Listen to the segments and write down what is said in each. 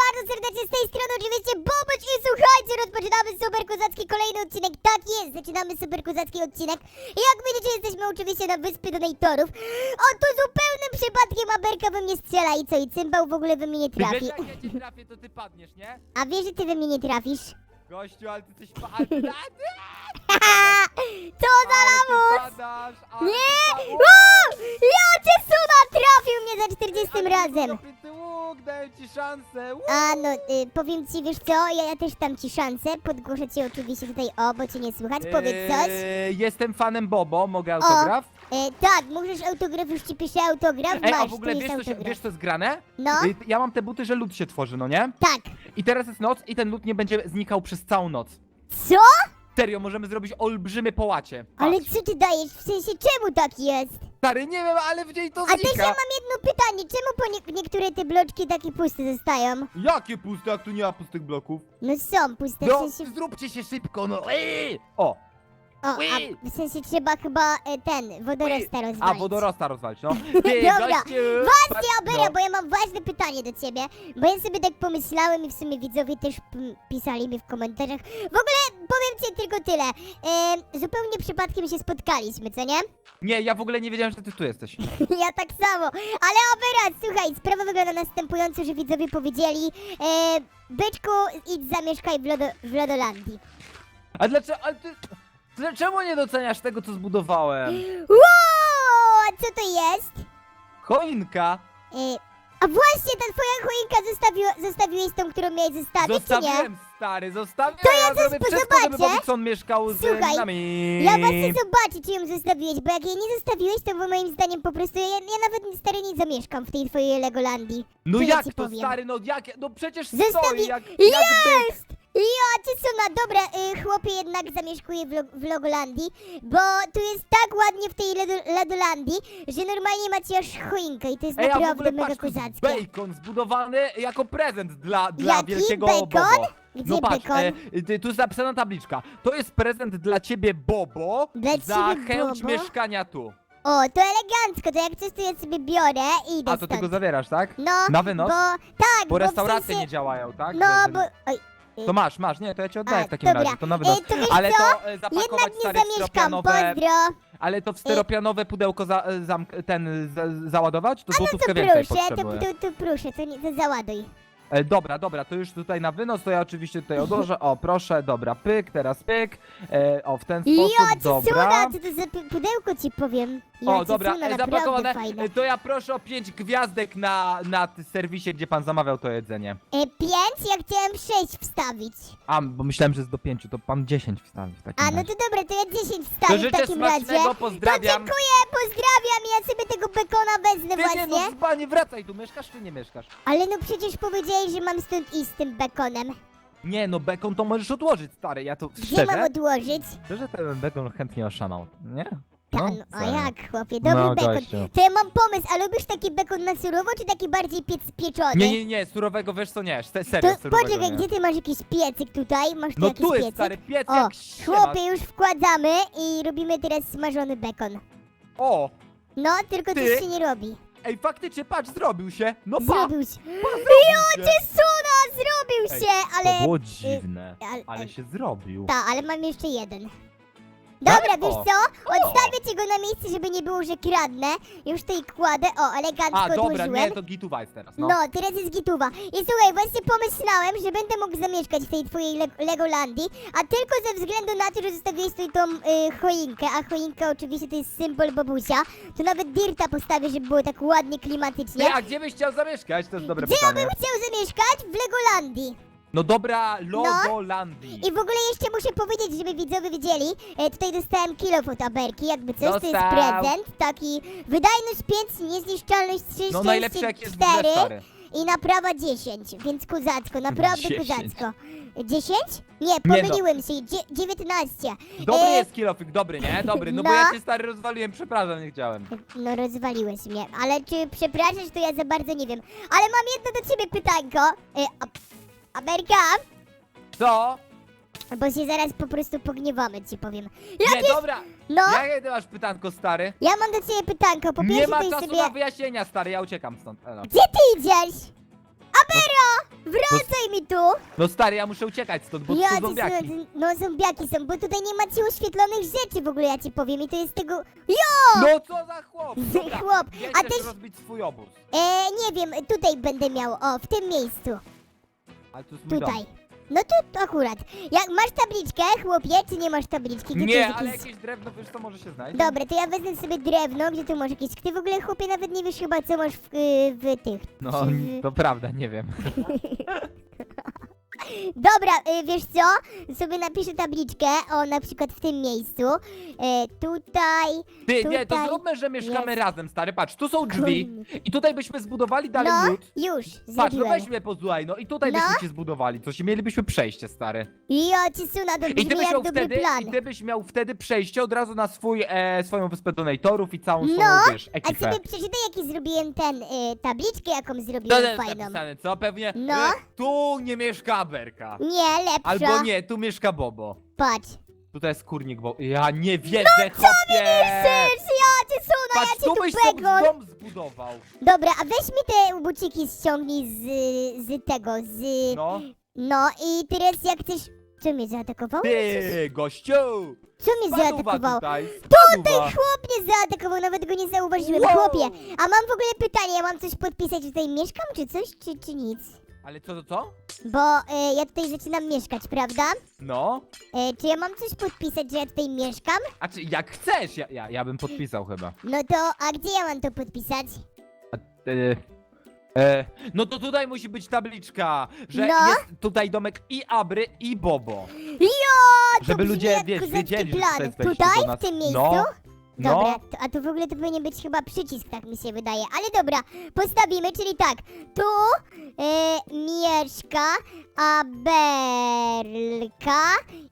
bardzo serdecznie z tej strony oczywiście Boboć i słuchajcie, rozpoczynamy super kozacki kolejny odcinek. Tak jest, zaczynamy super kozacki odcinek. Jak widzicie, jesteśmy oczywiście na wyspie donatorów. O, tu zupełnym przypadkiem Aberka we mnie strzela i co, i cymbał w ogóle we mnie nie wiesz, trafi. jak ja cię trafię, to ty padniesz, nie? A wiesz, że ty we mnie nie trafisz? Gościu, ale ty coś pa... ale ty- Haha, co za lamus! padasz, ale Nie! ty O, ja cię trafił mnie za 40 ale razem. Łuk, daję ci szansę. łuk. A no, y, powiem ci, wiesz co, ja, ja też dam ci szansę, podgłoszę cię oczywiście tutaj, o, bo cię nie słychać, powiedz coś. Eee, Jestem fanem Bobo, mogę autograf? E, tak, możesz autograf, już ci piszę autograf, Ej, masz, a w ogóle tu wiesz jest co, się, autograf. wiesz co jest grane? No, Y, Ja mam te buty, że lód się tworzy, no nie? tak. I teraz jest noc i ten lód nie będzie znikał przez całą noc. Co? Serio, możemy zrobić olbrzymy połacie. Ale co ty dajesz, w sensie czemu tak jest? Stary, nie wiem, ale w niej to A też ja znika. mam jedno pytanie, czemu po nie niektóre te bloczki takie puste zostają? Jakie puste, jak tu nie ma pustych bloków? No są puste, w No, sensie... zróbcie się szybko, no. Ej! O, O, Ui. a w sensie trzeba chyba e, ten, wodorosta rozwalić. a wodorosta rozwalić, no. Ty, Dobra, gościu, Właśnie, patrz, no. bo ja mam ważne pytanie do ciebie, bo ja sobie tak pomyślałem i w sumie widzowie też p- pisali mi w komentarzach. W ogóle powiem ci tylko tyle, e, zupełnie przypadkiem się spotkaliśmy, co nie? Nie, ja w ogóle nie wiedziałem, że ty tu jesteś. ja tak samo, ale Abera, słuchaj, sprawa wygląda następująco, że widzowie powiedzieli, e, byczku, idź zamieszkaj w, lodo, w Lodolandii. A dlaczego, ale ty... Dlaczego nie doceniasz tego, co zbudowałem? Wow, a co to jest? Choinka. E, a właśnie, ta twoja choinka zostawiła, zostawiłeś tą, którą miałeś zostawić, czy nie? Zostawiłem, stary, zostawiłem. To ja ja coś zrobię wszystko, żeby zobaczę. Bobbyson mieszkał z Słuchaj, nami. Ja właśnie zobaczę, czy ją zostawiłeś, bo jak jej nie zostawiłeś, to bo moim zdaniem po prostu ja, ja nawet stary nie zamieszkam w tej twojej Legolandii. No Tyle jak ci to, powiem. stary, no jak, no przecież Zostawi- stoi jak, jak Jest! Ja cię suna, dobra, y, chłopie jednak zamieszkuje w, Lo- w Logolandii, bo tu jest tak ładnie w tej Ledo- Ledolandii, że normalnie macie aż choinkę i to jest Ej, a w naprawdę ogóle mega patrz, to jest kozackie. bacon zbudowany jako prezent dla, dla Jaki wielkiego bacon? Bobo. Gdzie No patrz, bacon? e, ty- tu jest napisana tabliczka. To jest prezent dla ciebie, Bobo, Dla za ciebie, chęć Bobo? mieszkania tu. O, to elegancko, to jak coś to ja sobie biorę i idę A to ty stąd. go zawierasz, tak? No, Na wynos? bo tak, Bo w restauracje sensie, nie działają, tak? No, że- bo... Oj, To masz, masz, nie, to ja ci oddaję A, w takim dobra. razie, to na E, wynos. to wiesz Ale co? to e, zapakować jednak nie stare zamieszkam, styropianowe... pozdro. Ale to w styropianowe pudełko za, e, zamk- ten za, załadować? To No złotówkę to więcej proszę, to, potrzebuję. to, to proszę, to, nie, to załaduj. E, dobra, dobra, to już tutaj na wynos, to ja oczywiście tutaj odłożę. O, proszę, dobra, pyk, teraz pyk. E, o, w ten sposób, ci dobra. suna, co to za pu- pudełko ci powiem. O, dobra, e, zapakowane. E, To ja proszę o 5 gwiazdek na, na t- serwisie, gdzie pan zamawiał to jedzenie. E, pięć, ja chciałem sześć wstawić. A, bo myślałem, że jest do 5, to pan 10 wstawi w takim A, no razie. to dobra, to ja dziesięć To wstawię w życzę takim razie. smacznego, To pozdrawiam. dziękuję, pozdrawiam, ja sobie tego bekona wezmę Ty nie, właśnie. no panie, wracaj tu, mieszkasz czy nie mieszkasz? Ale no przecież powiedziałeś, że mam stąd iść z tym bekonem. Nie, no bekon to możesz odłożyć, stary, ja to Gdzie mam szczerze, odłożyć? szczerze ten bekon chętnie oszamał, nie? Ta, no, a jak, chłopie, dobry No, bekon. gościu. To ja mam pomysł, a lubisz taki bekon na surowo, czy taki bardziej piec pieczony? Nie, nie, nie, surowego wiesz co, nie, se- serio, To surowego poczekaj, nie. gdzie ty masz jakiś piecyk tutaj? Masz tu No jakiś tu jest piecyk? stary piec O, jak chłopie, już wkładamy i robimy teraz smażony bekon. O, No, tylko Ty? coś się nie robi. ej, faktycznie, patrz, zrobił się. No pa, Zrobił się. zrobił się. Suna, zrobił Ej, się, ale... To było dziwne, ale- ale się zrobił. Ta, ale mam jeszcze jeden. Dobra, wiesz co? Odstawię ci go na miejsce, żeby nie było, że kradnę. Już tutaj kładę. O, elegancko A, dobra, odłożyłem. nie, to gituwa jest teraz, no. No, teraz jest gituwa. I słuchaj, właśnie pomyślałem, że będę mógł zamieszkać w tej twojej Le Legolandii, a tylko ze względu na to, że zostawiłeś tutaj tą y, choinkę, a choinka oczywiście to jest symbol babusia, to nawet dirta postawię, żeby było tak ładnie, klimatycznie. Ty, a gdzie byś chciał zamieszkać? To jest dobre Gdzie ja pytanie. bym chciał zamieszkać? W Legolandii. No dobra, Logolandii. I w ogóle jeszcze muszę powiedzieć, żeby widzowie wiedzieli, e, tutaj dostałem kilo jakby coś, to jest Dostał. prezent, taki wydajność 5, niezniszczalność 3, No najlepszy jak jest w grze, 4 stary. i naprawa 10, więc kozacko, naprawdę 10. kozacko. 10? Nie, pomyliłem się, dzie- 19. Dobry E, jest kilofik, dobry, nie? Dobry, no, bo no. ja cię stary rozwaliłem, przepraszam, nie chciałem. No rozwaliłeś mnie, ale czy przepraszasz, to ja za bardzo nie wiem. Ale mam jedno do ciebie pytanko. E, a- Amerka, Co? bo się zaraz po prostu pogniewamy, ci powiem. Nie, dobra. No, Jakie ty masz pytanko, stary? ja mam do ciebie pytanko. Po Nie pierwsze, ma to jest czasu sobie... na wyjaśnienia, stary, ja uciekam stąd. Elo. Gdzie ty idziesz? Abero! Wracaj mi tu! No stary, ja muszę uciekać stąd, bo ja tu ci zombiaki. słuchaj, no zombiaki są, bo tutaj nie macie oświetlonych rzeczy w ogóle, ja ci powiem i to jest tego... Jo! No co za chłop! Chłop, a chcesz też- rozbić swój obóz? E, nie wiem, tutaj będę miał, o, w tym miejscu, Ale to jest mój tutaj. dom. No tu akurat. Jak masz tabliczkę, chłopie, czy nie masz tabliczki? Gdzie tu Nie, jest ale jakieś drewno, wiesz co może się znajdzie? Dobra, to ja wezmę sobie drewno, gdzie tu masz jakieś... Ty w ogóle, chłopie, nawet nie wiesz chyba, co masz w, y, w tych... No, w- to prawda, nie wiem. Dobra, y, wiesz co? Sobie napiszę tabliczkę, o, na przykład w tym miejscu. E, tutaj... Ty, nie, to Tutaj zróbmy, że mieszkamy jest. razem, stary, patrz, tu są drzwi i tutaj byśmy zbudowali dalej No, lód. już, Patrz, no zrobiłem. weź mnie posłuchaj, no i tutaj No. byśmy ci zbudowali coś i mielibyśmy przejście, stary. Ja ci suna, to I ty brzmi byś jak miał dobry wtedy, plan. i ty byś miał wtedy przejście od razu na swój, e, swoją wyspę donatorów i całą No, swoją, wiesz, A ekipę. sobie przeczytaj, jaki zrobiłem ten, y, tabliczkę, jaką zrobiłem fajną. napisane, co? Pewnie, No. e, tu nie mieszka Nie, lepsza. Albo nie, tu mieszka Bobo. Patrz. Tutaj jest kurnik, bo ja nie wierzę, chłopie! Syż, ja cię suna, Patrz, ja cię tu byś sobie dom zbudował. Dobra, a weź mi te buciki ściągnij z, z tego, z... No. No. i teraz jak chcesz... Co mnie zaatakował? Ty, gościu! Co mnie Spaduwa zaatakował? tutaj, spaduwa. chłop mnie zaatakował, nawet go nie zauważyłem. Wow. Chłopie, a mam w ogóle pytanie, ja mam coś podpisać, tutaj mieszkam, czy coś, czy, czy nic? Ale co to co? Bo e, ja tutaj zaczynam mieszkać, prawda? No. E, czy ja mam coś podpisać, że ja tutaj mieszkam? A czy jak chcesz, ja, ja, ja bym podpisał chyba. No to, a gdzie ja mam to podpisać? E, e, no to tutaj musi być tabliczka, że No. jest tutaj domek i Abry i Bobo. Jo, to Żeby brzmi ludzie, jak wiesz, kozacki wiedzieli, że plan. tutaj jesteście Tutaj, do nas. w tym miejscu? No. Dobra, No, to, a to w ogóle to powinien być chyba przycisk, tak mi się wydaje. Ale dobra, postawimy, czyli tak, tu e, mieszka Aberka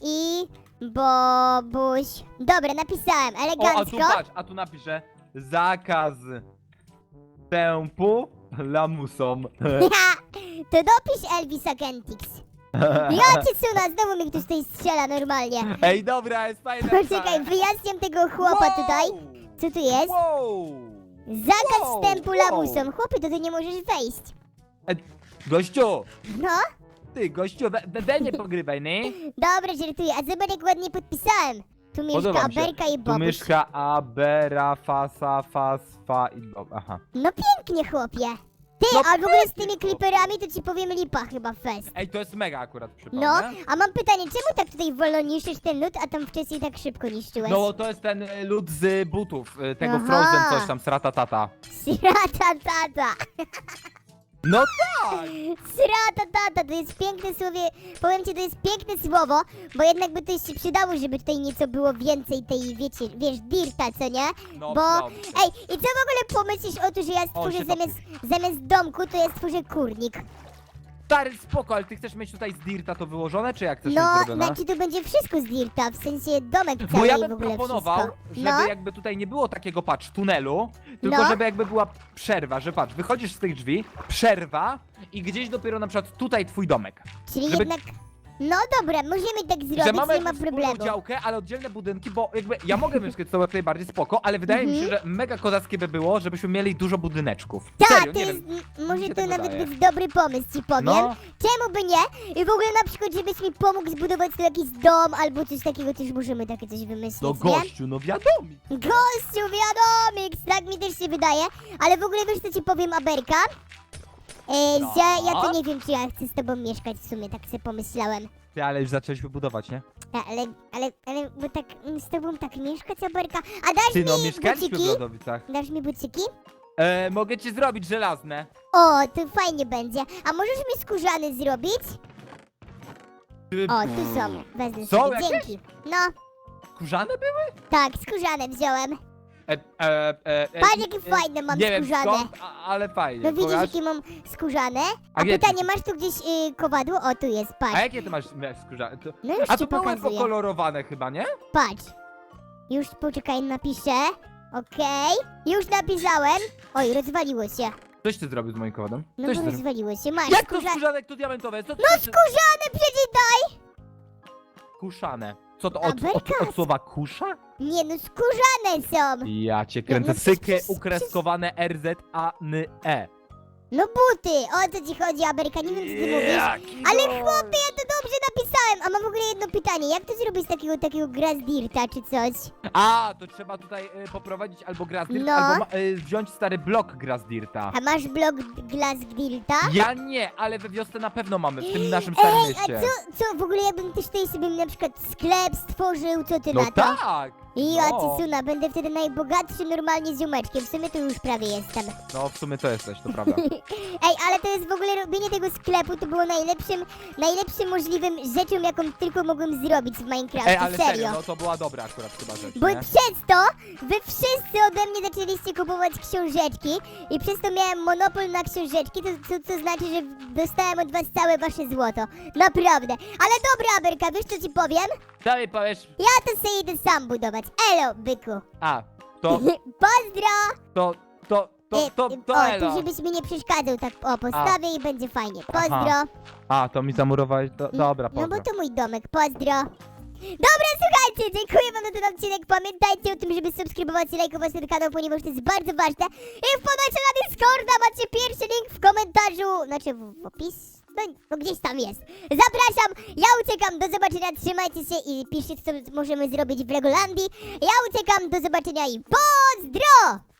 i Bobuś. Dobra, napisałem, o, a tu elegancko. patrz, a tu napiszę zakaz wstępu lamusom. to dopisz Elvisa Kentix. Ja cię suna, znowu mi ktoś tutaj strzela normalnie. Ej, dobra, jest fajne. Poczekaj, wyjaśniam tego chłopa tutaj. Co tu jest? Wow. Zakaz Wow, wstępu wow. lamusom. Chłopie, to ty nie możesz wejść. Gościu, No, ty, gościu, we, we, we mnie pogrywaj, nie? dobra, żartuję. A zobacz, jak ładnie podpisałem. Tu mieszka Podoba mi się. Aberka i Tu Bobuś. mieszka Abera, Fasa, Fasfa i Bob. Aha. No pięknie, chłopie. Ty, No a w ogóle z tymi chłopie. kliperami to ci powiem lipa chyba fest. Ej, to jest mega akurat przypomnę. No, a mam pytanie, czemu tak tutaj wolno niszczysz ten lód, a tam wcześniej tak szybko niszczyłeś? No, to jest ten y, lód z butów, y, tego Aha. Frozen coś tam, srata tata. Srata tata. No tak! Srata tata, to jest piękne słowie, powiem ci, to jest piękne słowo, bo jednak by to się przydało, żeby tutaj nieco było więcej tej, wiecie, wiesz, dirta, co nie? No, Bo, dobrze. ej, i co w ogóle pomyślisz o to, że ja stworzę się zamiast, zamiast domku, to ja stworzę kurnik? Stary, spoko, ale ty chcesz mieć tutaj z Dirta to wyłożone, czy jak chcesz No, zrobione? znaczy to będzie wszystko z dirta, w sensie domek cały Bo ja i w bym ogóle proponował, wszystko. żeby No, jakby tutaj nie było takiego, patrz, tunelu, tylko No. żeby jakby była przerwa, że patrz, wychodzisz z tych drzwi, przerwa i gdzieś dopiero na przykład tutaj twój domek. czyli żeby- jednak, no dobra, możemy tak że zrobić, mamy nie ma jakby wspólną problemu. działkę, ale oddzielne budynki, bo jakby ja mogę mieszkać tobą jak najbardziej spoko, ale wydaje mi się, że mega kozackie by było, żebyśmy mieli dużo budyneczków. Tak, Serio, to nie jest, wiem. m- może się to tak nawet wydaje. być dobry pomysł, ci powiem. No. Czemu by nie? I w ogóle na przykład, żebyś mi pomógł zbudować tu jakiś dom albo coś takiego, też możemy takie coś wymyślić, No nie? gościu, no wiadomo. Gościu, wiadomix, tak mi też się wydaje. Ale w ogóle wiesz co ci powiem, Aberka? E, No. Że ja to nie wiem, czy ja chcę z tobą mieszkać w sumie, tak sobie pomyślałem. Ty, ale już zaczęliśmy budować, nie? Ale, ale, ale, bo tak mm, z tobą tak mieszkać, Aberka? A dasz Ty, no mi mieszkaliśmy w buciki? Lodowicach. Dasz mi buciki? E, mogę ci zrobić żelazne. O, to fajnie będzie. A możesz mi skórzany zrobić? Ty, O, tu są. Wezmę Są sobie, jakieś? dzięki. No, Kurzane były? tak, skórzane wziąłem. E, e, e, e, Patrz, jakie fajne mam nie wiem skórzane. skąd, a, ale fajnie. No widzisz, pokaż. jakie mam skórzane? A, A gdzie pytanie, ty- masz tu gdzieś y, kowadło? O, tu jest, A patrz. jakie ty masz skórzane? To... No już A ci to były pokazuję. pokolorowane chyba, nie? Patrz. Już poczekaj, napiszę. Okej. Już napisałem. Oj, rozwaliło się. Coś ty zrobił z moim kodem? No Coś bo ty zrobił. rozwaliło się. Masz Jak to skórza... to diamentowe? Co No skórzane, przeczytaj! Kuszane. Co to od, od, od słowa kusza? Nie no, skórzane są. Ja cię kręcę. no, Sykie ukreskowane R, Z, A, N, E. No buty, o co ci chodzi, Aberka, nie wiem co ty mówisz. Ale chłopie, ja a mam w ogóle jedno pytanie, jak to zrobić z takiego, takiego Grasdirta czy coś? A, to trzeba tutaj y, poprowadzić albo Grasdirt, No. albo ma, y, wziąć stary blok Grasdirta. A masz blok Grasdirta? Ja nie, ale we wiosce na pewno mamy, w tym naszym starym Ej, a mieście. co, co, w ogóle ja bym też tutaj sobie na przykład sklep stworzył, co ty No na to? tak! I ja no. będę wtedy najbogatszym normalnie ziomeczkiem, w sumie to już prawie jestem. No w sumie to jesteś, to prawda. Ej, ale to jest w ogóle robienie tego sklepu, to było najlepszym, najlepszym możliwym rzeczą, jaką tylko mogłem zrobić w Minecrafcie, Ej, ale serio. no to była dobra akurat chyba rzecz, Bo nie? przez to wy wszyscy ode mnie zaczęliście kupować książeczki i przez to miałem monopol na książeczki, to, to, to znaczy, że dostałem od was całe wasze złoto. Naprawdę. Ale dobra, Aberka, wiesz co ci powiem? Co mi powiesz? Ja to sobie idę sam budować. Elo, byku. A, to, Pozdro! to, to, to, E, to, e, to o, elo. tu żebyś mi nie przeszkadzał, tak o, postawię i będzie fajnie. Aha, Pozdro. A, to mi zamurowałeś, do, dobra, No bo to mój domek, pozdro. Dobra, słuchajcie, dziękuję wam za ten odcinek. Pamiętajcie o tym, żeby subskrybować i lajkować ten kanał, ponieważ to jest bardzo ważne. I wpadajcie na Discorda, macie pierwszy link w komentarzu, znaczy w, w opis. No gdzieś tam jest. Zapraszam, ja uciekam, do zobaczenia, trzymajcie się i piszcie co możemy zrobić w Legolandii. Ja uciekam, do zobaczenia i pozdro!